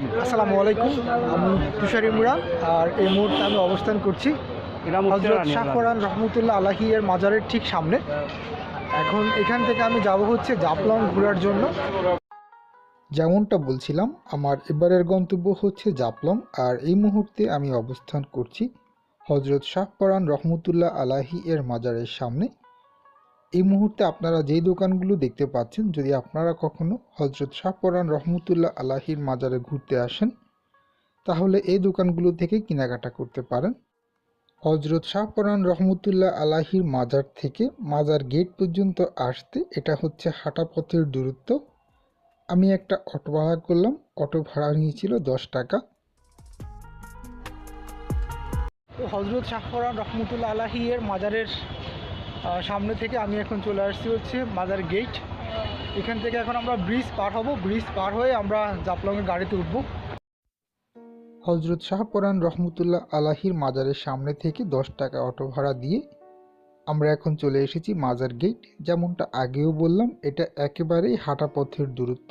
আসসালামু আলাইকুম আমি তুষার ইমরান আর এই মুহূর্তে আমি অবস্থান করছি হজরত শাহফরান রহমতুল্লাহ আলাহি এর মাজারের ঠিক সামনে। এখন এখান থেকে আমি যাব হচ্ছে জাফলং ঘোরার জন্য। যেমনটা বলছিলাম আমার এবারের গন্তব্য হচ্ছে জাফলং আর এই মুহূর্তে আমি অবস্থান করছি হজরত শাহপরান রহমতুল্লাহ আলাহি এর মাজারের সামনে। এই মুহূর্তে আপনারা যেই দোকানগুলো দেখতে পাচ্ছেন, যদি আপনারা কখনো হজরত শাহপরান রহমতুল্লাহ আলাহির মাজারে ঘুরতে আসেন, তাহলে এই দোকানগুলো থেকে কেনাকাটা করতে পারেন। হজরত শাহপরান রহমতুল্লাহ আলাহির মাজার থেকে মাজার গেট পর্যন্ত আসতে এটা হচ্ছে হাঁটা পথের দূরত্ব। আমি একটা অটো ভাড়া করলাম, অটো ভাড়া নিয়েছিল দশ টাকা। হজরত শাহপরান রহমতুল্লাহ আলাহি এর মাজারের সামনে থেকে আমি এখন চলে আসছি হচ্ছে মাজার গেট। এখান থেকে এখন আমরা ব্রিজ পার হব। ব্রিজ পার হয়ে আমরা জাপলংয়ের গাড়িতে উঠব। হজরত শাহপরান রহমতুল্লাহ আলাহির মাজারের সামনে থেকে দশ টাকা অটো ভাড়া দিয়ে আমরা এখন চলে এসেছি মাজার গেট। যেমনটা আগেও বললাম, এটা একেবারেই হাঁটা পথের দূরত্ব।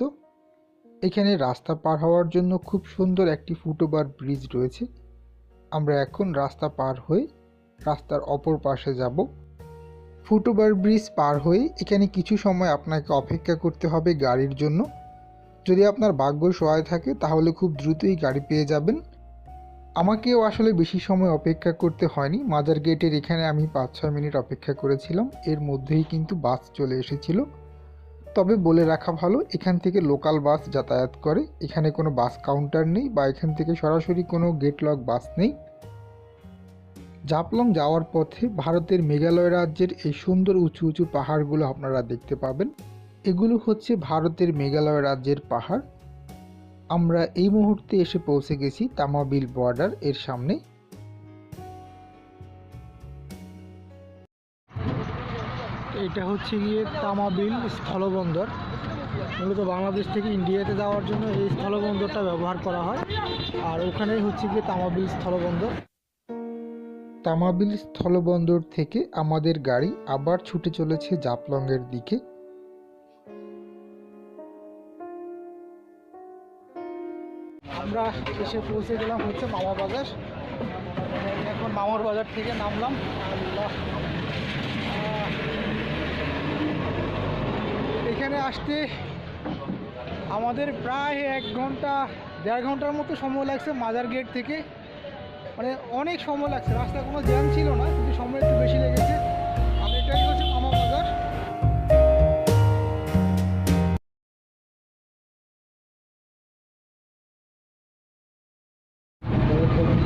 এখানে রাস্তা পার হওয়ার জন্য খুব সুন্দর একটি ফুটওভার ব্রিজ রয়েছে। আমরা এখন রাস্তা পার হয়ে রাস্তার অপর পাশে যাব। ফুটওভার ব্রিজ পার হয়ে এখানে কিছু সময় আপনাকে অপেক্ষা করতে হবে গাড়ির জন্য। যদি আপনার ভাগ্য সহায় থাকে, তাহলে খুব দ্রুতই গাড়ি পেয়ে যাবেন। আমাকেও আসলে বেশি সময় অপেক্ষা করতে হয়নি। মাজার গেটের এখানে আমি পাঁচ ছয় মিনিট অপেক্ষা করেছিলাম। এর মধ্যেই কিন্তু বাস চলে এসেছিল। তবে বলে রাখা ভালো, এখান থেকে লোকাল বাস যাতায়াত করে। এখানে কোনো বাস কাউন্টার নেই বা এখান থেকে সরাসরি কোনো গেট লক বাস নেই। জাপলং যাওয়ার পথে ভারতের মেঘালয় রাজ্যের এই সুন্দর উঁচু উঁচু পাহাড়গুলো আপনারা দেখতে পাবেন। এগুলো হচ্ছে ভারতের মেঘালয় রাজ্যের পাহাড়। আমরা এই মুহূর্তে এসে পৌঁছে গেছি তামাবিল বর্ডার এর সামনে। এটা হচ্ছে গিয়ে তামাবিল স্থলবন্দর। মূলত বাংলাদেশ থেকে ইন্ডিয়াতে যাওয়ার জন্য এই স্থলবন্দরটা ব্যবহার করা হয়। আর ওখানেই হচ্ছে গিয়ে তামাবিল স্থলবন্দর। তামাবিল স্থলবন্দর থেকে আমাদের গাড়ি আবার ছুটে চলেছে জাপলংয়ের দিকে। আমরা এসে পৌঁছে গেলাম হচ্ছে মামা বাজার। এখন মামার বাজার থেকে নামলাম। এখানে আসতে আমাদের প্রায় এক ঘণ্টা, দেড় ঘণ্টার মতো সময় লাগছে মাজার গেট থেকে। মানে অনেক সময় লাগছে। রাস্তায় কোনো জ্যাম ছিল না, কিন্তু সময় একটু বেশি লেগেছে। আমি এটাই হচ্ছে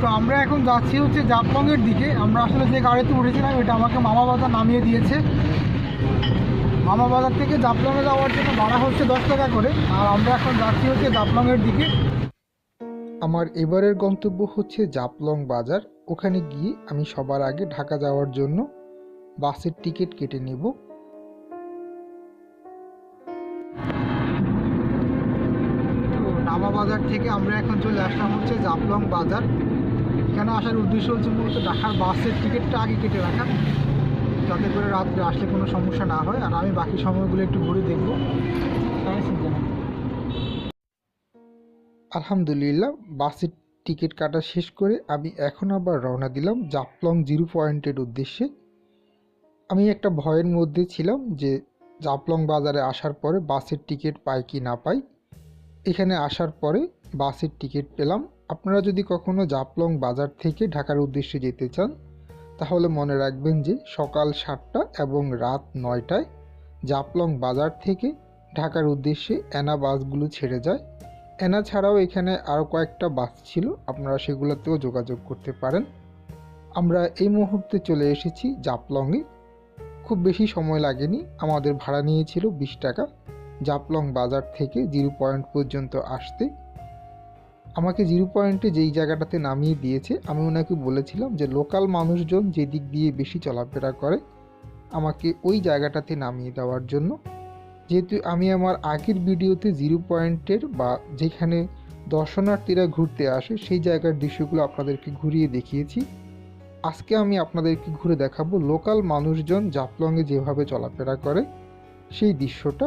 তো আমরা এখন যাচ্ছি হচ্ছে জাপলংয়ের দিকে। আমরা আসলে যে গাড়িতে উঠেছিলাম, এটা আমাকে মামা বাজার নামিয়ে দিয়েছে। মামা বাজার থেকে জাপলংয়ে যাওয়ার জন্য ভাড়া হচ্ছে দশ টাকা করে। আর আমরা এখন যাচ্ছি হচ্ছে জাপলংয়ের দিকে। আমার এবারের গন্তব্য হচ্ছে জাপলং বাজার। ওখানে গিয়ে আমি সবার আগে ঢাকা যাওয়ার জন্য বাসের টিকিট কেটে নেব। নামা বাজার থেকে আমরা এখন চলে আসলাম হচ্ছে জাপলং বাজার। এখানে আসার উদ্দেশ্য হচ্ছে মূলত ঢাকার বাসের টিকিটটা আগে কেটে রাখা। যাতে করে রাত্রে আসলে কোনো সমস্যা না হয়। আর আমি বাকি সময়গুলো একটু ঘুরে দেখব। আলহামদুলিল্লাহ, বাসের টিকিট কাটা শেষ করে আমি এখন আবার রওনা দিলাম জাপলং জিরো পয়েন্টের উদ্দেশ্যে। আমি একটা ভয়ের মধ্যে ছিলাম যে জাপলং বাজারে আসার পরে বাসের টিকিট পাই কি না পাই। এখানে আসার পরে বাসের টিকিট পেলাম। আপনারা যদি কখনো জাপলং বাজার থেকে ঢাকার উদ্দেশ্যে যেতে চান, তাহলে মনে রাখবেন যে সকাল সাতটা এবং রাত নয়টায় জাপলং বাজার থেকে ঢাকার উদ্দেশ্যে অ্যানা বাসগুলো ছেড়ে যায়। এনা ছাড়াও এখানে আরও কয়েকটা বাস ছিল, আপনারা সেগুলোতেও যোগাযোগ করতে পারেন। আমরা এই মুহূর্তে চলে এসেছি জাপলংয়ে। খুব বেশি সময় লাগেনি, আমাদের ভাড়া নিয়েছিল বিশ টাকা। জাপলং বাজার থেকে জিরো পয়েন্ট পর্যন্ত আসতে। আমাকে জিরো পয়েন্টে যেই জায়গাটাতে নামিয়ে দিয়েছে, আমি ওনাকে বলেছিলাম যে লোকাল মানুষজন যে দিক দিয়ে বেশি চলাফেরা করে, আমাকে ওই জায়গাটাতে নামিয়ে দেওয়ার জন্য। যেহেতু আমি আমার আগের ভিডিওতে জিরো পয়েন্টের বা যেখানে দর্শনার্থীরা ঘুরতে আসে, সেই জায়গার দৃশ্যগুলো আপনাদেরকে ঘুরিয়ে দেখিয়েছি। আজকে আমি আপনাদেরকে ঘুরে দেখাবো লোকাল মানুষজন জাপলংয়ে যেভাবে চলাফেরা করে, সেই দৃশ্যটা।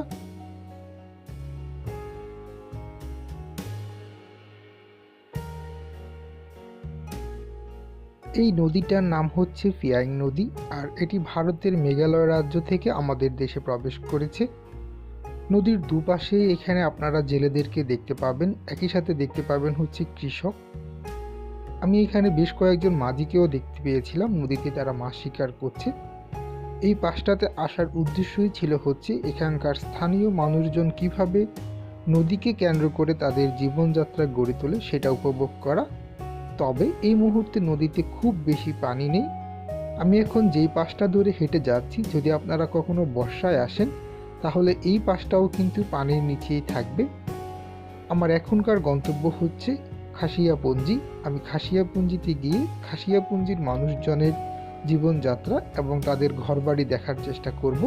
এই নদীটার নাম হচ্ছে ফিয়াইং নদী, আর এটি ভারতের মেঘালয় রাজ্য থেকে আমাদের দেশে প্রবেশ করেছে। নদীর দুপাশে এখানে আপনারা জেলেদেরকে দেখতে পাবেন। একই সাথে দেখতে পাবেন হচ্ছে কৃষক। আমি এখানে বেশ কয়েকজন মাঝিকেও দেখতে পেয়েছিলাম, নদীতে তারা মাছ শিকার করছে। এই পাশটাতে আসার উদ্দেশ্যই ছিল হচ্ছে এখানকার স্থানীয় মানুষজন কীভাবে নদীকে কেন্দ্র করে তাদের জীবনযাত্রা গড়ে তোলে, সেটা উপভোগ করা। তবে এই মুহূর্তে নদীতে খুব বেশি পানি নেই। আমি এখন যেই পাশটা ধরে হেঁটে যাচ্ছি, যদি আপনারা কখনো বর্ষায় আসেন তাহলে এই পাশটাও কিন্তু পানির নিচেই থাকবে। আমার এখনকার গন্তব্য হচ্ছে খাসিয়াপঞ্জি। আমি খাসিয়াপুঞ্জিতে গিয়ে খাসিয়াপুঞ্জির মানুষজনের জীবনযাত্রা এবং তাদের ঘরবাড়ি দেখার চেষ্টা করব।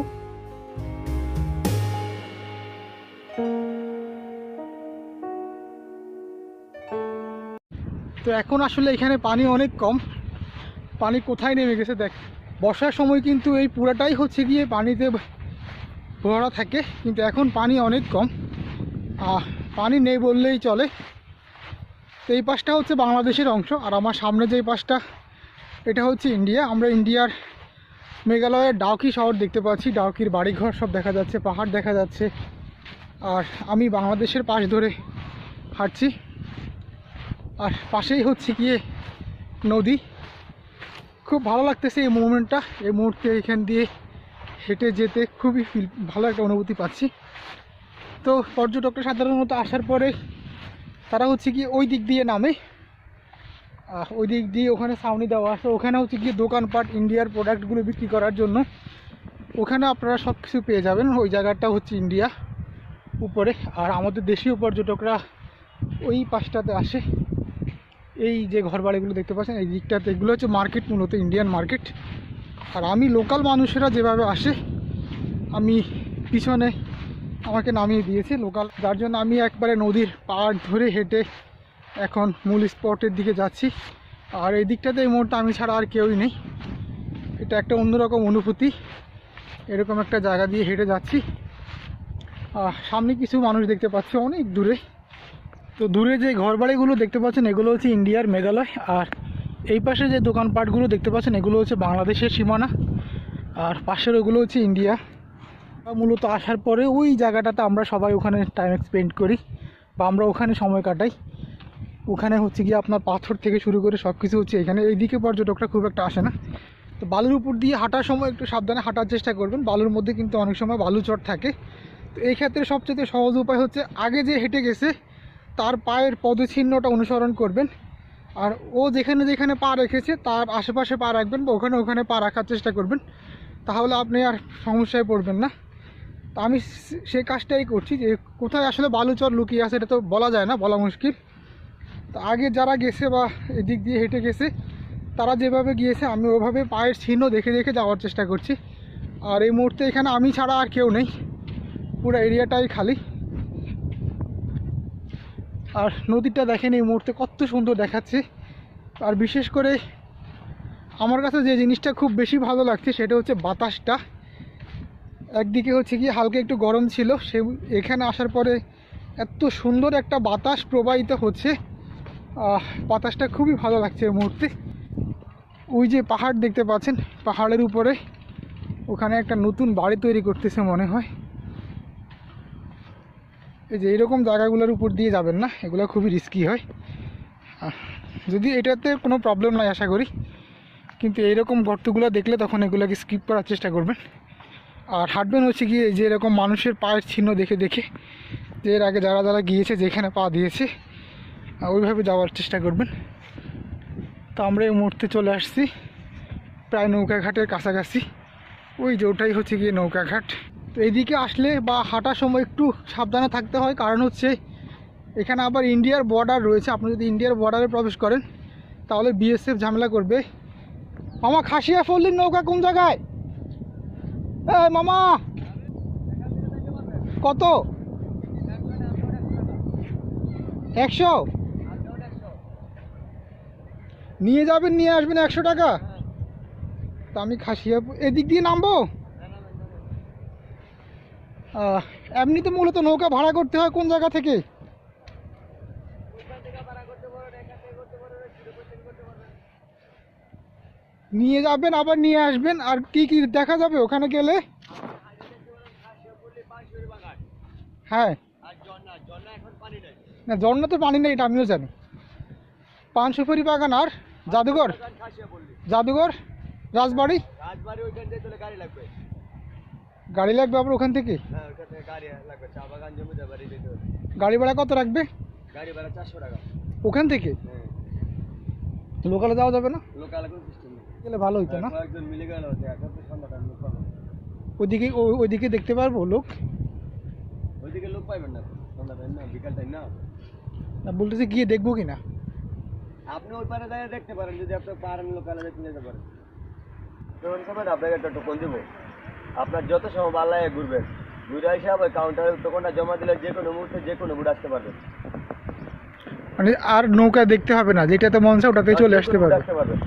তো এখন আসলে এখানে পানি অনেক কম। পানি কোথায় নেমে গেছে দেখ। বর্ষার সময় কিন্তু এই পুরাটাই হচ্ছে গিয়ে পানিতে ভরা থাকে, কিন্তু এখন পানি অনেক কম। পানি নেই বললেই চলে। তো এই পাশটা হচ্ছে বাংলাদেশের অংশ, আর আমার সামনে যেই পাশটা, এটা হচ্ছে ইন্ডিয়া। আমরা ইন্ডিয়ার মেঘালয়ের ডাউকি শহর দেখতে পাচ্ছি। ডাউকির বাড়িঘর সব দেখা যাচ্ছে, পাহাড় দেখা যাচ্ছে। আর আমি বাংলাদেশের পাশ ধরে হাঁটছি। আর পাশেই হচ্ছে গিয়ে নদী। খুব ভালো লাগতেছে এই মুভমেন্টটা। এই মুহূর্তে এখান দিয়ে হেঁটে যেতে খুবই ফিল ভালো একটা অনুভূতি পাচ্ছি। তো পর্যটকরা সাধারণত আসার পরে তারা হচ্ছে কি ওই দিক দিয়ে নামে। ওই দিক দিয়ে ওখানে ছাউনি দেওয়া আছে। ওখানে হচ্ছে গিয়ে দোকানপাট ইন্ডিয়ার প্রোডাক্টগুলো বিক্রি করার জন্য। ওখানে আপনারা সব কিছু পেয়ে যাবেন। ওই জায়গাটা হচ্ছে ইন্ডিয়া উপরে। আর আমাদের দেশীয় পর্যটকরা ওই পাশটাতে আসে। এই যে ঘরবাড়িগুলো দেখতে পাচ্ছেন, এই দিকটাতে। এগুলো হচ্ছে মার্কেট মূলত ইন্ডিয়ান মার্কেট আর আমি লোকাল মানুষেরা যেভাবে আসে, আমি পিছনে আমাকে নামিয়ে দিয়েছে লোকাল। যার জন্য আমি একবারে নদীর পাড় ধরে হেঁটে এখন মূল স্পটের দিকে যাচ্ছি। আর এই দিকটাতে এই মুহূর্তে আমি ছাড়া আর কেউই নেই। এটা একটা অন্যরকম অনুভূতি। এরকম একটা জায়গা দিয়ে হেঁটে যাচ্ছি। সামনে কিছু মানুষ দেখতে পাচ্ছি, অনেক দূরে। তো দূরে যে ঘরবাড়িগুলো দেখতে পাচ্ছেন, এগুলো হচ্ছে ইন্ডিয়ার মেঘালয়। আর এই পাশে যে দোকানপাটগুলো দেখতে পাচ্ছেন, এগুলো হচ্ছে বাংলাদেশের সীমানা, আর পাশের ওগুলো হচ্ছে ইন্ডিয়া। মূলত আসার পরে ওই জায়গাটাতে আমরা সবাই ওখানে টাইম স্পেন্ড করি বা আমরা ওখানে সময় কাটাই। ওখানে হচ্ছে গিয়ে আপনার পাথর থেকে শুরু করে সব কিছু হচ্ছে এখানে। এইদিকে পর্যটকরা খুব একটা আসে না। তো বালুর উপর দিয়ে হাঁটার সময় একটু সাবধানে হাঁটার চেষ্টা করবেন। বালুর মধ্যে কিন্তু অনেক সময় বালু চট থাকে। তো এই ক্ষেত্রে সবচেয়ে সহজ উপায় হচ্ছে আগে যে হেঁটে গেছে, তার পায়ের পদচিহ্নটা অনুসরণ করবেন। আর ও যেখানে যেখানে পা রেখেছে, তার আশেপাশে পা রাখবেন বা ওখানে ওখানে পা রাখার চেষ্টা করবেন। তাহলে আপনি আর সমস্যায় পড়বেন না। তো আমি সে- কাজটাই করছি যে, কোথায় আসলে বালুচর লুকিয়ে আছে, এটা তো বলা যায় না, বলা মুশকিল। তো আগে যারা গেছে বা এদিক দিয়ে হেঁটে গেছে, তারা যেভাবে গিয়েছে, আমি ওভাবে পায়ের চিহ্ন দেখে দেখে যাওয়ার চেষ্টা করছি। আর এই মুহূর্তে এখানে আমি ছাড়া আর কেউ নেই। পুরো এরিয়াটাই খালি। আর নদীটা দেখেন এই মুহূর্তে কত সুন্দর দেখাচ্ছে। আর বিশেষ করে আমার কাছে যে জিনিসটা খুব বেশি ভালো লাগছে সেটা হচ্ছে বাতাসটা। একদিকে হচ্ছে কি হালকা একটু গরম ছিল, সে এখানে আসার পরে এত সুন্দর একটা বাতাস প্রবাহিত হচ্ছে। বাতাসটা খুবই ভালো লাগছে এই মুহূর্তে। ওই যে পাহাড় দেখতে পাচ্ছেন, পাহাড়ের উপরে। ওখানে একটা নতুন বাড়ি তৈরি করতেছে মনে হয়। এই যে এরকম জায়গাগুলোর উপর দিয়ে যাবেন না, এগুলো খুবই রিস্কি হয়। যদি এটাতে কোনো প্রবলেম নাই আশা করি, কিন্তু এইরকম গর্তগুলো দেখলে তখন এগুলোকে স্কিপ করার চেষ্টা করবেন। আর হাঁটবেন হচ্ছে গিয়ে যে এরকম মানুষের পায়ের চিহ্ন দেখে দেখে, যে এর আগে যারা যারা গিয়েছে, যেখানে পা দিয়েছে ওইভাবে যাওয়ার চেষ্টা করবেন। তো আমরা এই মুহূর্তে চলে আসছি, প্রায় নৌকাঘাটের কাছাকাছি। ওই যে ওটাই হচ্ছে গিয়ে নৌকাঘাট। তো এইদিকে আসলে বা হাঁটার সময় একটু সাবধানে থাকতে হয়, কারণ হচ্ছে এখানে আবার ইন্ডিয়ার বর্ডার রয়েছে। আপনি যদি ইন্ডিয়ার বর্ডারে প্রবেশ করেন, তাহলে বিএসএফ ঝামেলা করবে। মামা, খাসিয়া ফল্লির নৌকা কোন জায়গায়? এ মামা! কত? একশো? নিয়ে যাবেন, নিয়ে আসবেন একশো টাকা? তা আমি খাসিয়া, এদিক দিয়ে নামবো? এমনিতে মূলত নৌকা ভাড়া করতে হয় কোন জায়গা থেকে? নিয়ে যাবেন আবার নিয়ে আসবেন আর কি কি দেখা যাবে ওখানে গেলে? হ্যাঁ। না ঝর্ণা তো পানি নেই এটা আমিও জানি। পান সুপারি বাগান আর জাদুঘর? জাদুঘর? রাজবাড়ি? রাজবাড়ি ওইখান গাড়ি লাগবে। গাড়ি লাগবে আবার ওখান থেকে? হ্যাঁ ওইখান থেকে গাড়ি লাগবে চা বাগান জমিদার বাড়ি যেতে হলে গাড়ি ভাড়া কত রাখবে? গাড়ি ভাড়া চারশো টাকা। ওখান থেকে? হ্যাঁ লোকালে যাওয়া যাবে না? লোকাল কোনো সিস্টেম নেই। গেলে ভালো হইতো না? কয়েকজন মিলে গেল এখন তো সন্ধ্যা টাইম লোক পাবেন ওইদিকে ও- ওইদিকে দেখতে পারব লোক? ওইদিকে লোক পাইবেন না তো, সন্ধ্যা টাইম না বিকাল টাইম না? না বলতেছে গিয়ে দেখব কি না। আপনি ওই পারে দাঁড়িয়ে দেখতে পারেন যদি আপনি পারেন লোকালে দেখতে যেতে পারেন। তখন সময় না আপনাকে একটা টোকন দিব। আপনার যত সময় ভালো লাগে ঘুরবেন। ঘুরে এসে আবার কাউন্টারে টোকনটা জমা দিলে যে কোনো মুহূর্তে যে কোনো বুট আসতে পারবেন। মানে আর নৌকা দেখতে হবে না যেটাতে মন চায় ওটাতে চলে আসতে পারবে। বুট আসতে পারবেন।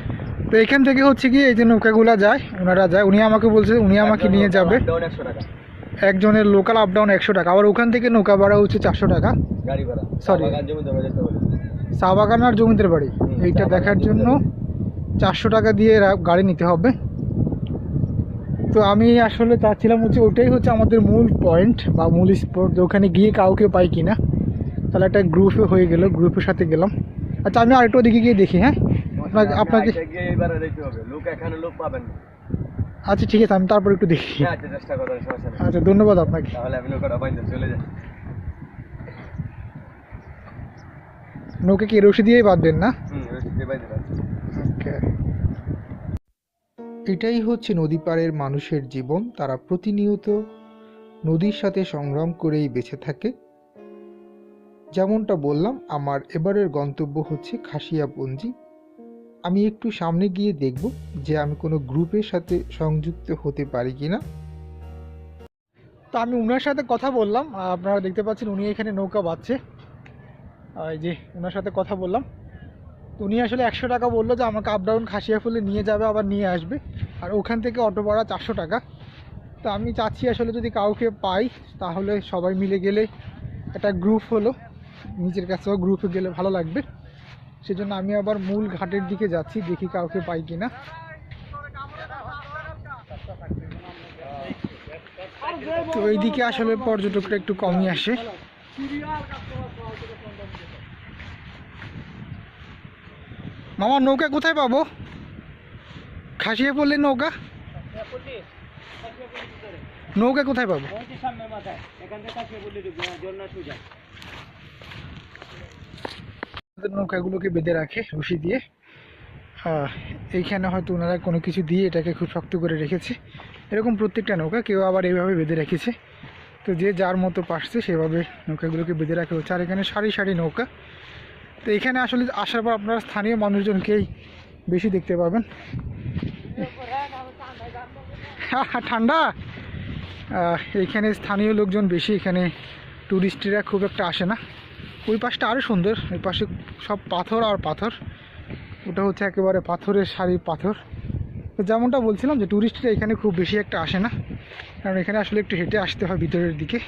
তো এখান থেকে হচ্ছে কি এই যে নৌকাগুলা যায় ওনারা যায় উনি আমাকে বলছে উনি আমাকে নিয়ে যাবে। একজনের লোকাল আপ ডাউন একশো টাকা আবার ওখান থেকে নৌকা ভাড়া হচ্ছে চারশো টাকা। বলে চা বাগান আর জমিদের বাড়ি এইটা দেখার জন্য চারশো টাকা দিয়ে গাড়ি নিতে হবে। তো আমি আসলে চাচ্ছিলাম হচ্ছে ওটাই হচ্ছে আমাদের মূল পয়েন্ট বা মূল স্পট যে ওখানে গিয়ে কাউকে পাই কিনা। তাহলে একটা গ্রুপে হয়ে গেল গ্রুপের সাথে গেলাম। আচ্ছা আমি আরেকটু ওদিকে গিয়ে দেখি হ্যাঁ? আপনাকে আপনাকে আচ্ছা, আচ্ছা ঠিক আছে আমি তারপর একটু দেখি। হ্যাঁ আচ্ছা আচ্ছা ধন্যবাদ আপনাকে। নৌকে কি রশি দিয়েই বাঁধবেন না। ওকে এটাই হচ্ছে নদী পাড়ের মানুষের জীবন। তারা প্রতিনিয়ত নদীর সাথে সংগ্রাম করেই বেঁচে থাকে। যেমনটা বললাম আমার এবারের গন্তব্য হচ্ছে খাসিয়াপঞ্জি। আমি একটু সামনে গিয়ে দেখব যে আমি কোনো গ্রুপের সাথে সংযুক্ত হতে পারি কি না তো আমি উনার সাথে কথা বললাম। আপনারা দেখতে পাচ্ছেন উনি এখানে নৌকা আহ, এই যে ওনার সাথে কথা বললাম। উনি আসলে একশো টাকা বলল যে আমাকে আপ ডাউন খাসিয়া ফুলে নিয়ে যাবে, আবার নিয়ে আসবে। আর ওখান থেকে অটো ভাড়া চারশো টাকা। তো আমি চাচ্ছি আসলে যদি কাউকে পাই, তাহলে সবাই মিলে গেলে একটা গ্রুপ হলো। নিজের কাছেও গ্রুপে গেলে ভালো লাগবে। সেজন্য আমি আবার মূল ঘাটের দিকে যাচ্ছি, দেখি কাউকে পাই কিনা। তো এইদিকে আসলে পর্যটকরা একটু কমই আসে। মামা নৌকা কোথায় পাবো? খাসিয়ে পড়লে নৌকা? নৌকা কোথায় পাবো? নৌকাগুলোকে বেঁধে রাখে রশি দিয়ে। এইখানে হয়তো ওনারা কোনো কিছু দিয়ে এটাকে খুব শক্ত করে রেখেছে। এরকম প্রত্যেকটা নৌকা কেউ আবার এইভাবে বেঁধে রেখেছে। তো যে যার মতো পারছে সেভাবে নৌকাগুলোকে বেঁধে রাখা। হচ্ছে আর এখানে সারি সারি নৌকা। তো এখানে আসলে আসার পর আপনারা স্থানীয় মানুষজনকেই বেশি দেখতে পাবেন। ঠান্ডা? আহ, এইখানে স্থানীয় লোকজন বেশি এখানে টুরিস্টরা খুব একটা আসে না। ওই পাশটা আরও সুন্দর ওই পাশে সব পাথর আর পাথর। ওটা হচ্ছে একেবারে পাথরের সারি পাথর। তো যেমনটা বলছিলাম যে টুরিস্টরা এখানে খুব বেশি একটা আসে না। কারণ এখানে আসলে একটু হেঁটে আসতে হয় ভিতরের দিকে।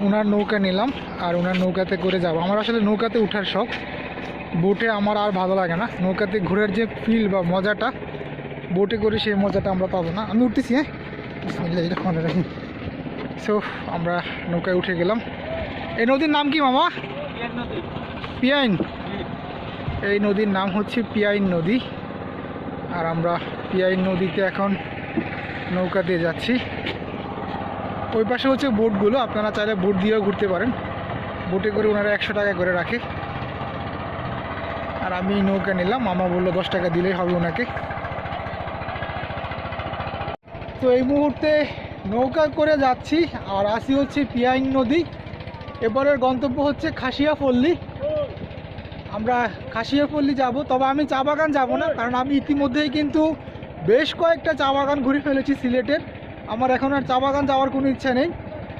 ওনার নৌকা নিলাম আর ওনার নৌকাতে করে যাব। আমার আসলে নৌকাতে ওঠার শখ। বোটে আমার আর ভালো লাগে না। নৌকাতে ঘোরার যে ফিল বা মজাটা বোটে করে সেই মজাটা আমরা পাবো না। আমি উঠতেছি হ্যাঁ? বিসমিল্লাহির রহমানির রহিম সো আমরা নৌকায় উঠে গেলাম। এই নদীর নাম কি মামা? পিয়াইন? এই নদীর নাম হচ্ছে পিয়াইন নদী। আর আমরা পিয়াইন নদীতে এখন নৌকা দিয়ে যাচ্ছি। ওই পাশে হচ্ছে বোটগুলো, আপনারা চাইলে বোট দিয়েও ঘুরতে পারেন। বোটে করে ওনারা একশো টাকা করে রাখে। আর আমি নৌকা নিলাম, মামা বলল দশ টাকা দিলেই হবে ওনাকে। তো এই মুহূর্তে নৌকা করে যাচ্ছি, আর আসি হচ্ছে পিয়াইন নদী। এবারের গন্তব্য হচ্ছে খাসিয়াপল্লী। আমরা খাসিয়াপল্লী যাব, তবে আমি চা বাগান যাব না, কারণ আমি ইতিমধ্যেই কিন্তু বেশ কয়েকটা চা বাগান ঘুরে ফেলেছি সিলেটের। আমার এখন আর চা বাগান যাওয়ার কোনো ইচ্ছা নেই।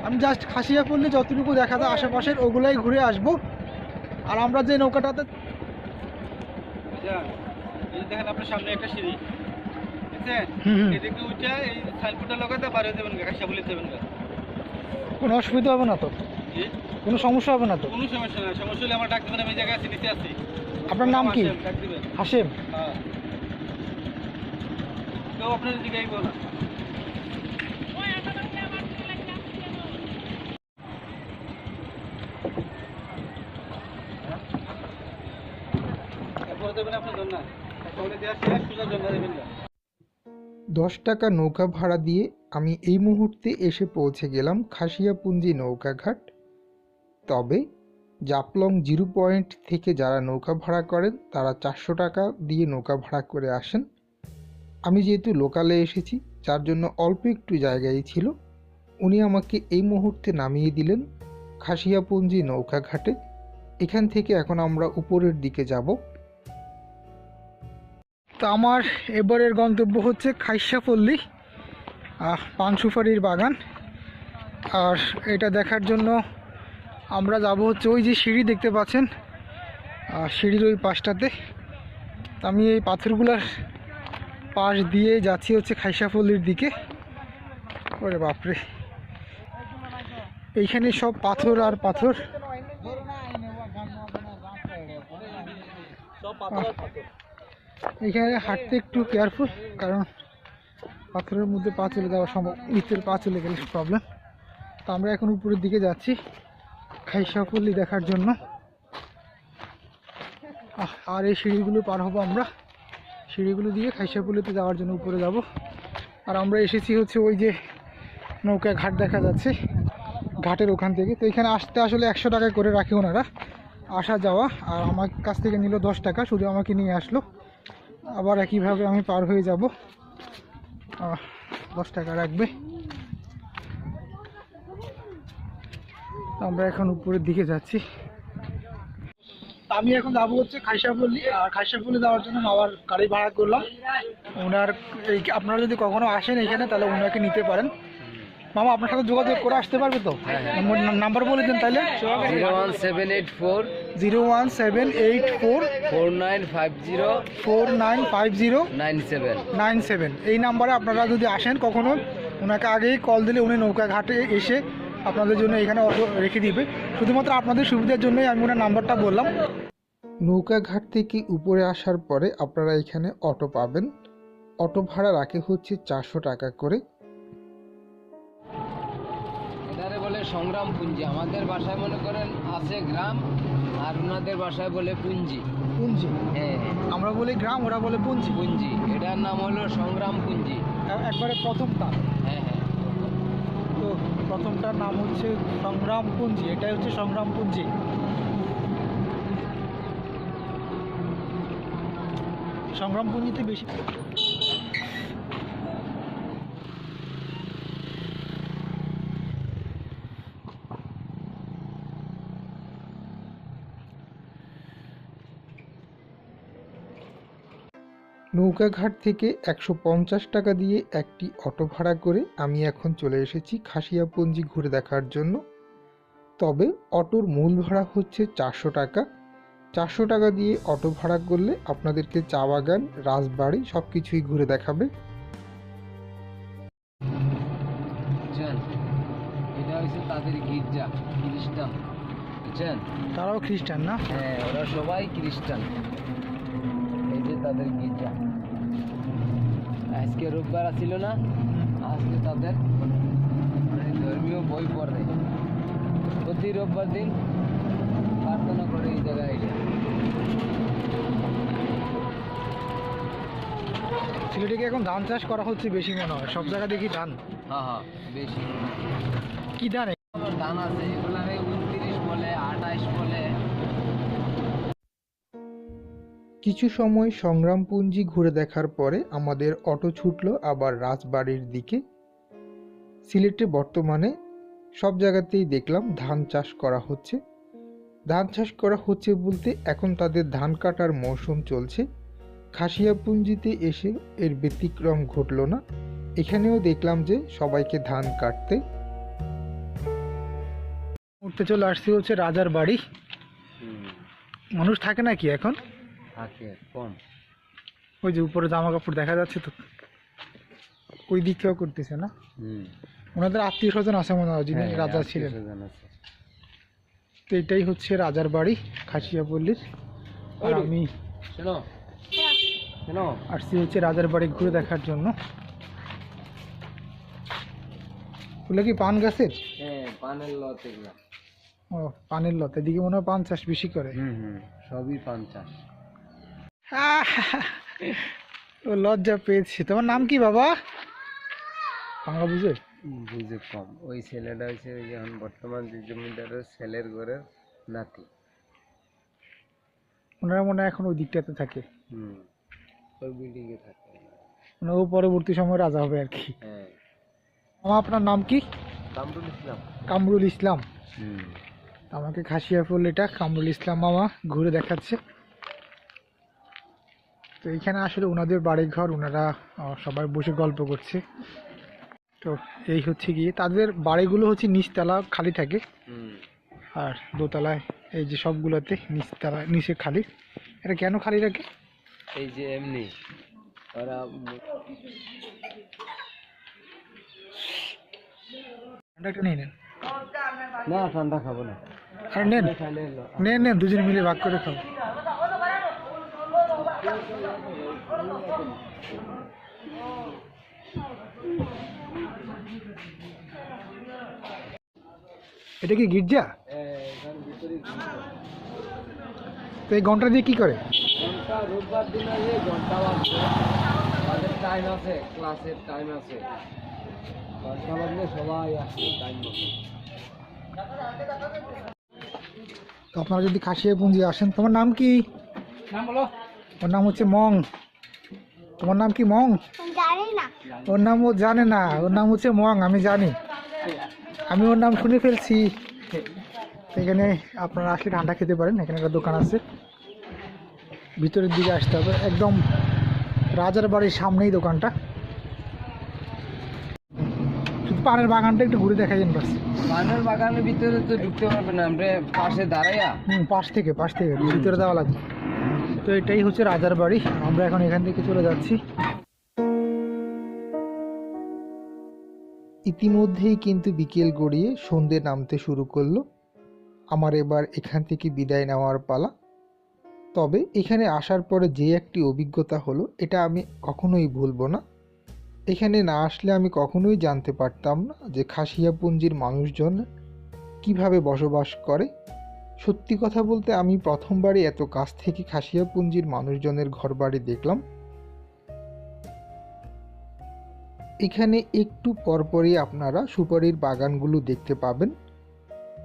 আমি জাস্ট খাসিয়াপল্লী যতটুকু দেখা যায় আশেপাশের ওগুলাই ঘুরে আসব। আর আমরা যে নৌকাটাতে আচ্ছা দেখেন আপনার সামনে একটা সিঁড়ি। এদিকে উঠে এই সাইনবোর্ডটা লাগাতে পারে দেবেন কাকা বলে দেবেন কোনো অসুবিধা হবে না তো? কোনো সমস্যা হবে না তো? কোনো সমস্যা না সমস্যা হলে আমার ডাক দেবেন আমি এই জায়গায় আছি নিচে আছি। আপনার নাম কি? হাসেম। হ্যাঁ। কেউ আপনার দিকে আইব না তারপরে দেবেন আপনার জন্য তাহলে দেওয়া শেষ পূজার জন্য দেবেন না দশ টাকা নৌকা ভাড়া দিয়ে আমি এই মুহূর্তে এসে পৌঁছে গেলাম খাসিয়াপুঞ্জি নৌকাঘাট। তবে জাপলং জিরো পয়েন্ট থেকে যারা নৌকা ভাড়া করেন, তারা চারশো টাকা দিয়ে নৌকা ভাড়া করে আসেন। আমি যেহেতু লোকালে এসেছি, যার জন্য অল্প একটু জায়গায় ছিল, উনি আমাকে এই মুহূর্তে নামিয়ে দিলেন খাসিয়াপুঞ্জি নৌকাঘাটে। এখান থেকে এখন আমরা উপরের দিকে যাব। তো আমার এবারের গন্তব্য হচ্ছে খাইসাপল্লী পান সুপারির বাগান। আর এটা দেখার জন্য আমরা যাব হচ্ছে ওই যে সিঁড়ি দেখতে পাচ্ছেন সিঁড়ির ওই পাশটাতে। আমি এই পাথরগুলোর পাশ দিয়ে যাচ্ছি হচ্ছে খাইসাপল্লির দিকে। ওরে বাপরে। এইখানে সব পাথর আর পাথর। এখানে হাঁটতে একটু কেয়ারফুল কারণ পাথরের মধ্যে পা চলে যাওয়া সম্ভব নিচের পা চলে গেলে প্রবলেম তো আমরা এখন উপরের দিকে যাচ্ছি, খাইসাপল্লি দেখার জন্য। আর এই সিঁড়িগুলো পার হব আমরা। সিঁড়িগুলো দিয়ে খাইসাপল্লিতে যাওয়ার জন্য উপরে যাব। আর আমরা এসেছি হচ্ছে ওই যে নৌকা ঘাট দেখা যাচ্ছে, ঘাটের ওখান থেকে। তো এখানে আসতে আসলে একশো টাকা করে রাখে ওনারা, আসা যাওয়া। আর আমার কাছ থেকে নিল দশ টাকা, শুধু আমাকে নিয়ে আসলো। আবার একইভাবে আমি পার হয়ে যাব। দশ টাকা রাখবে। আমরা এখন উপরের দিকে যাচ্ছি। আমি এখন যাব হচ্ছে খাইসাপল্লি আর খাইসাপল্লি যাওয়ার জন্য আবার গাড়ি ভাড়া করলাম। ওনার এই আপনারা যদি কখনো আসেন এখানে, তাহলে ওনাকে নিতে পারেন। মামা আপনার সাথে যোগাযোগ করে আসতে পারবে তো? নাম্বার বলে দিন তাহলে zero one seven eight four. Zero one seven eight four. Four nine five zero. Four nine five zero nine seven. Nine seven এই নাম্বারে আপনারা যদি আসেন কখনো ওনাকে আগেই কল দিলে উনি নৌকা ঘাটে এসে আপনাদের জন্য এখানে অটো রেখে দিবে। শুধুমাত্র আপনাদের সুবিধার জন্যই আমি ওনার নাম্বারটা বললাম। নৌকাঘাট থেকে উপরে আসার পরে আপনারা এখানে অটো পাবেন। অটো ভাড়া রাখে হচ্ছে চারশো টাকা করে। সংগ্রাম পুঞ্জি। আমাদের ভাষায় মনে করেন আছে গ্রাম আর ওনাদের ভাষায় বলে পুঞ্জি। পুঞ্জি? হ্যাঁ। আমরা বলি গ্রাম ওরা বলে পুঞ্জি। পুঞ্জি। এটার নাম হলো সংগ্রাম পুঞ্জি। একবারে প্রথমটা হ্যাঁ হ্যাঁ। তো প্রথমটার নাম হচ্ছে সংগ্রাম পুঞ্জি। এটাই হচ্ছে সংগ্রাম পুঞ্জি। সংগ্রাম পুঞ্জিতে বেশি নৌকাঘাট থেকে একশো পঞ্চাশ টাকা দিয়ে একটি অটো ভাড়া করে আমি এখন চলে এসেছি খাসিয়াপঞ্জি ঘুরে দেখার জন্য। তবে অটোর মূল ভাড়া হচ্ছে চারশো টাকা। চারশো টাকা দিয়ে অটো ভাড়া করলে আপনাদেরকে চা বাগান রাজবাড়ি সব কিছুই ঘুরে দেখাবে। এটা হচ্ছে তাদের গির্জা খ্রিস্টান। বুঝছেন তারাও খ্রিস্টান না? হ্যাঁ ওরা সবাই খ্রিস্টান। যে তাদের গির্জা আজকে রোববার ছিল না আজকে তাদের মানে ধর্মীয় বই পড়ে প্রতি রোববার দিন প্রার্থনা করে এই জায়গায় সিলেটে এখন ধান চাষ করা হচ্ছে বেশি মনে হয়? সব জায়গা দেখি ধান? হ্যাঁ হ্যাঁ বেশি। কি ধান? ধান আছে এগুলারে উনত্রিশ বলে আঠাইশ বলে। কিছু সময় সংগ্রামপুঞ্জি ঘুরে দেখার পরে আমাদের অটো ছুটলো আবার রাজবাড়ির দিকে। সিলেটে বর্তমানে সব জায়গাতেই দেখলাম ধান চাষ করা হচ্ছে। ধান চাষ করা হচ্ছে বলতে এখন তাদের ধান কাটার মৌসুম চলছে। খাসিয়াপুঞ্জিতে এসে এর ব্যতিক্রম ঘটলো না। এখানেও দেখলাম যে সবাইকে ধান কাটতে। উঠতে চলে আসছি হচ্ছে রাজার বাড়ি। মানুষ থাকে নাকি এখন? কম। ওই যে উপরে জামা কাপড় দেখা যাচ্ছে তো ওই দিক থেকেও করতেছে না? হুম। ওনাদের আত্মীয় স্বজন আছে মনে হয় যিনি হ্যাঁ, রাজা ছিলেন। তো এটাই হচ্ছে রাজার বাড়ি খাসিয়াপল্লির আর আমি আসছি হচ্ছে রাজার বাড়ি ঘুরে দেখার জন্য। ওগুলো কি পান গাছের? হ্যাঁ পানের লত ও পানের লত এদিকে মনে হয় পান চাষ বেশি করে। হুম হুম সবই পান চাষ। ও লজ্জা পেয়েছি। তোমার নাম কি বাবা? বাংলা বুঝে? বুঝে কম। ওই ছেলেটা হচ্ছে ওই যে এখন বর্তমান যে জমিদারের ছেলের ঘরের নাতি। ওনারা মনে হয় এখন ওই দিকটাতে থাকে। হুম ওই বিল্ডিং এ থাকে। মানে ও পরবর্তী সময় রাজা হবে আর কি। হ্যাঁ। মামা আপনার নাম কি? কামরুল ইসলাম। কামরুল ইসলাম। হুম। আমাকে খাসিয়া পল্লীটা কামরুল ইসলাম মামা ঘুরে দেখাচ্ছে। তো এইখানে আসলে ওনাদের বাড়ি ঘর ওনারা সবাই বসে গল্প করছে। তো এই হচ্ছে গিয়ে তাদের বাড়িগুলো হচ্ছে নিচতলা খালি থাকে। আর দোতলায় এই যে সবগুলোতে নিচতলা নিচে খালি। এটা কেন খালি রাখে এই যে এমনি ওরা ঠান্ডাটা নিয়ে নেন। না ঠান্ডা খাব না। নেন নেন দুজনে মিলে ভাগ করে খাও এটা কি গির্জা? তো এই ঘণ্টা দিয়ে কি করে? ঘণ্টা রোববার দিন আছে ঘণ্টা বাজবে তাদের টাইম আছে ক্লাসের টাইম আছে। ঘণ্টা বাজলে সবাই আসছে টাইম মতো। তো আপনারা যদি খাসিয়া পুঞ্জি আসেন তোমার নাম কি? নাম বলো। ওর নাম হচ্ছে মং। তোমার নাম কি মং? ওর নাম ও জানে না। ওর নাম হচ্ছে মং আমি জানি। আমি ওর নাম শুনে ফেলছি। এখানে আপনারা আসলে ঠান্ডা খেতে পারেন এখানে একটা দোকান আছে। ভিতরের দিকে আসতে হবে। একদম রাজার বাড়ির সামনেই দোকানটা। শুধু পানের বাগানটা একটু ঘুরে দেখাই বাস। পানের বাগানের ভিতরে তো ঢুকতে পারবে না আমরা পাশে দাঁড়াইয়া। হুম পাশ থেকে পাশ থেকে ভিতরে দেওয়া লাগবে। তো এটাই হচ্ছে রাজার বাড়ি। আমরা এখন এখান থেকে চলে যাচ্ছি। ইতিমধ্যেই কিন্তু বিকেল গড়িয়ে সন্ধে নামতে শুরু করল। আমার এবার এখান থেকে বিদায় নেওয়ার পালা। তবে এখানে আসার পরে যে একটি অভিজ্ঞতা হলো, এটা আমি কখনোই ভুলবো না। এখানে না আসলে আমি কখনোই জানতে পারতাম না যে খাসিয়াপুঞ্জির মানুষজন কীভাবে বসবাস করে। সত্যি কথা বলতে আমি প্রথমবারই এত কাছ থেকে খাসিয়াপুঞ্জির মানুষজনের ঘরবাড়ি দেখলাম। এখানে একটু পরপরই আপনারা সুপারির বাগানগুলো দেখতে পাবেন।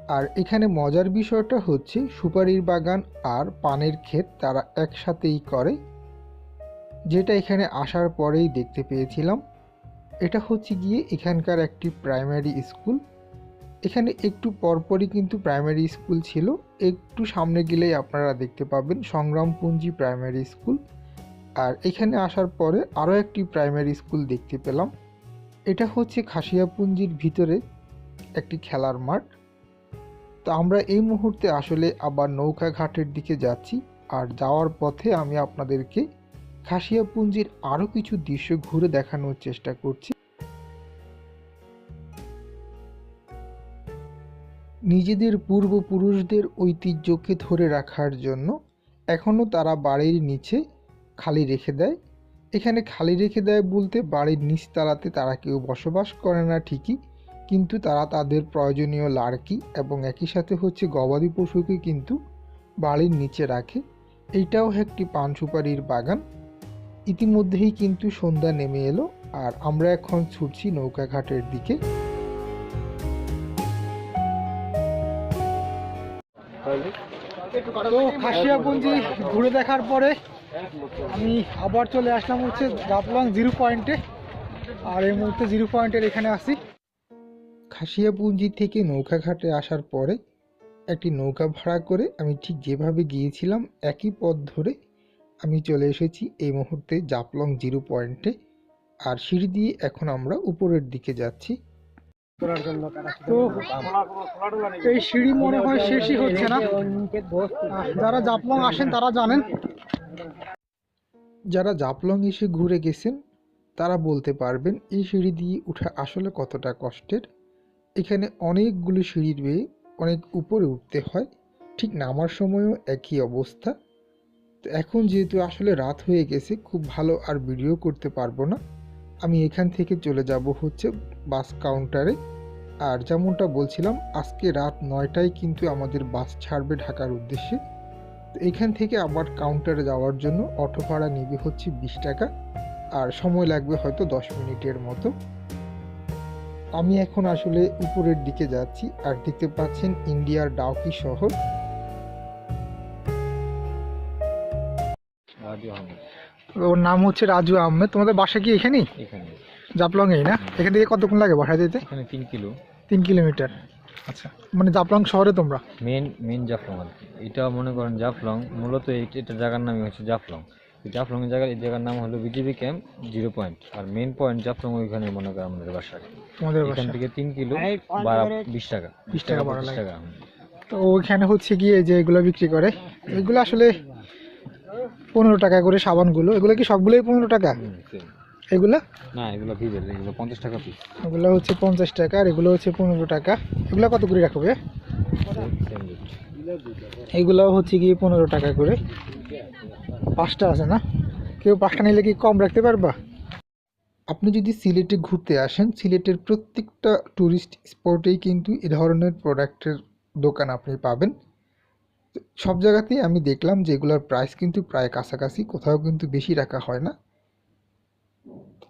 আর এখানে মজার বিষয়টা হচ্ছে, সুপারির বাগান আর পানের ক্ষেত তারা একসাথেই করে, যেটা এখানে আসার পরেই দেখতে পেয়েছিলাম। এটা হচ্ছে গিয়ে এখানকার একটি প্রাইমারি স্কুল এখানে একটু পরপরই কিন্তু প্রাইমারি স্কুল ছিল। একটু সামনে গেলেই আপনারা দেখতে পাবেন সংগ্রামপুঞ্জি প্রাইমারি স্কুল আর এখানে আসার পরে আরও একটি প্রাইমারি স্কুল দেখতে পেলাম। এটা হচ্ছে খাসিয়াপুঞ্জির ভিতরে একটি খেলার মাঠ। তো আমরা এই মুহূর্তে আসলে আবার নৌকা ঘাটের দিকে যাচ্ছি। আর যাওয়ার পথে আমি আপনাদেরকে খাসিয়াপুঞ্জির আরও কিছু দৃশ্য ঘুরে দেখানোর চেষ্টা করছি। নিজেদের পূর্বপুরুষদের ঐতিহ্যকে ধরে রাখার জন্য এখনও তারা বাড়ির নিচে খালি রেখে দেয়। এখানে খালি রেখে দেয় বলতে বাড়ির নিচতলাতে তারা কেউ বসবাস করে না ঠিকই, কিন্তু তারা তাদের প্রয়োজনীয় লাড়কি এবং একই সাথে হচ্ছে গবাদি পশুকে কিন্তু বাড়ির নিচে রাখে। এইটাও একটি পান সুপারির বাগান। ইতিমধ্যেই কিন্তু সন্ধ্যা নেমে এলো আর আমরা এখন ছুটছি নৌকাঘাটের দিকে। তো খাসিয়াপুঞ্জি ঘুরে দেখার পরে আমি আবার চলে আসলাম হচ্ছে জাপলং জিরো পয়েন্টে। আর এই মুহূর্তে জিরো পয়েন্টের এখানে আসি খাসিয়াপুঞ্জি থেকে নৌকাঘাটে আসার পরে একটি নৌকা ভাড়া করে আমি ঠিক যেভাবে গিয়েছিলাম একই পথ ধরে আমি চলে এসেছি এই মুহূর্তে জাপলং জিরো পয়েন্টে। আর সিঁড়ি দিয়ে এখন আমরা উপরের দিকে যাচ্ছি। তো এই সিঁড়ি মনে হয় শেষই হচ্ছে না। যারা জাপলং আসেন তারা জানেন। যারা জাপলং এসে ঘুরে গেছেন তারা বলতে পারবেন এই সিঁড়ি দিয়ে ওঠা আসলে কতটা কষ্টের। এখানে অনেকগুলো সিঁড়ি বেয়ে অনেক উপরে উঠতে হয় ঠিক নামার সময়ও একই অবস্থা। তো এখন যেহেতু আসলে রাত হয়ে গেছে খুব ভালো আর ভিডিও করতে পারব না। আমি এখান থেকে চলে যাব হচ্ছে বাস কাউন্টারে আর যেমনটা বলছিলাম, আজকে রাত নয়টায় কিন্তু আমাদের বাস ছাড়বে ঢাকার উদ্দেশ্যে। তো এখান থেকে আবার কাউন্টারে যাওয়ার জন্য অটো ভাড়া নেবে হচ্ছে বিশ টাকা। আর সময় লাগবে হয়তো দশ মিনিটের মতো। আমি এখন আসলে উপরের দিকে যাচ্ছি, আর দেখতে পাচ্ছেন ইন্ডিয়ার ডাউকি শহর। ওর নাম হচ্ছে রাজু আহমেদ। তোমাদের বাসা কি এখানেই? এখানে জাপলংয়েই না? এখান থেকে কতক্ষণ লাগে বাসা যেতে? এখানে তিন কিলো। তিন কিলোমিটার। আচ্ছা। মানে জাফলং শহরে তোমরা? মেন মেন জাফলং আর কি। এটা মনে করেন জাফলং মূলত এই- এটা জায়গার নামই হচ্ছে জাফলং এই জাফলং এর জায়গার এই জায়গার নাম হলো বিজিবি ক্যাম্প জিরো পয়েন্ট। আর মেন পয়েন্ট জাফলং ওইখানে মনে করেন আমাদের বাসা তোমাদের এখান বাসা থেকে তিন কিলো বারো বিশ টাকা। 20 টাকা পঁচিশ লাগে। টাকা। তো ওইখানে হচ্ছে গিয়ে যে এগুলো বিক্রি করে এগুলো আসলে পনেরো টাকা করে সাবানগুলো এগুলো কি সবগুলোই পনেরো টাকা? এগুলো? না এগুলো ভিজেল এগুলো পঞ্চাশ টাকা পিস এগুলো হচ্ছে পঞ্চাশ টাকা আর এগুলো হচ্ছে পনেরো টাকা। এগুলো কত করে রাখবে এগুলো হচ্ছে গিয়ে পনেরো টাকা করে। পাঁচটা আছে না? কেউ পাঁচটা নিলে কি কম রাখতে পারবা? আপনি যদি সিলেটে ঘুরতে আসেন সিলেটের প্রত্যেকটা ট্যুরিস্ট স্পটেই কিন্তু এ ধরনের প্রোডাক্টের দোকান আপনি পাবেন। সব জায়গাতেই আমি দেখলাম যে এগুলোর প্রাইস কিন্তু প্রায় কাছাকাছি, কোথাও কিন্তু বেশি রাখা হয় না।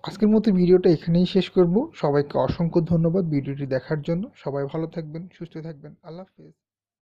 আজকের মতো ভিডিওটা এখানেই শেষ করব। সবাইকে অসংখ্য ধন্যবাদ ভিডিওটি দেখার জন্য। সবাই ভালো থাকবেন, সুস্থ থাকবেন। আল্লাহ হাফেজ।